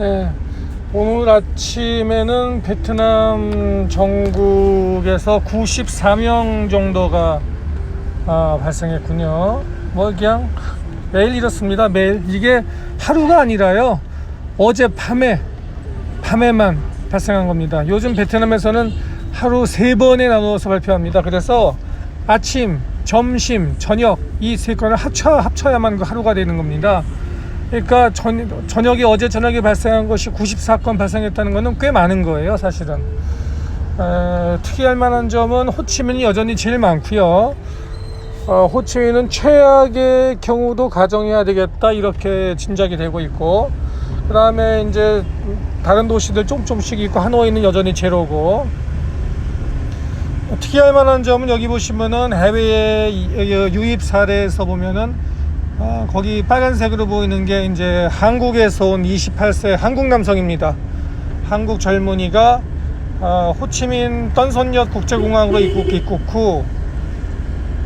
네. 오늘 아침에는 베트남 전국에서 94명 정도가 아, 발생했군요. 뭐 그냥 매일 이렇습니다. 매일 이게 하루가 아니라요. 어제 밤에 밤에만 발생한 겁니다. 요즘 베트남에서는 하루 세 번에 나누어서 발표합니다. 그래서 아침, 점심, 저녁 이 세 건을 합쳐 합쳐야만 그 하루가 되는 겁니다. 그러니까 전, 저녁에 어제 저녁에 발생한 것이 94건 발생했다는 것은 꽤 많은 거예요, 사실은. 에, 특이할 만한 점은 호치민이 여전히 제일 많고요. 어, 호치민은 최악의 경우도 가정해야 되겠다 이렇게 짐작이 되고 있고 그 다음에 이제 다른 도시들 좀 조금씩 있고 하노이는 여전히 제로고 특이할 만한 점은 여기 보시면은 해외 유입 사례에서 보면은 아, 거기 빨간색으로 보이는 게 이제 한국에서 온 28세 한국 남성입니다. 한국 젊은이가 아, 호치민 떤선역 국제공항으로 입국 입국 후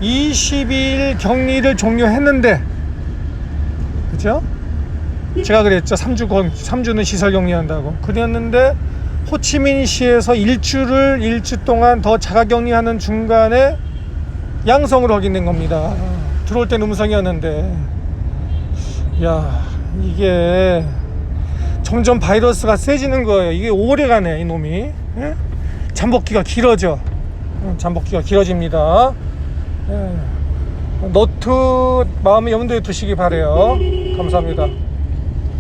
22일 격리를 종료했는데 그죠? 제가 그랬죠. 3주 건 3주는 시설 격리한다고. 그랬는데 호치민시에서 일주를 일주 동안 더 자가 격리하는 중간에 양성으로 확인된 겁니다. 들어올 때는 음성이었는데 야 이게 점점 바이러스가 세지는 거예요. 이게 오래가네 이놈이. 예? 잠복기가 길어져. 음, 잠복기가 길어집니다. 예. 너트 마음의 염두에 두시기 바래요. 감사합니다.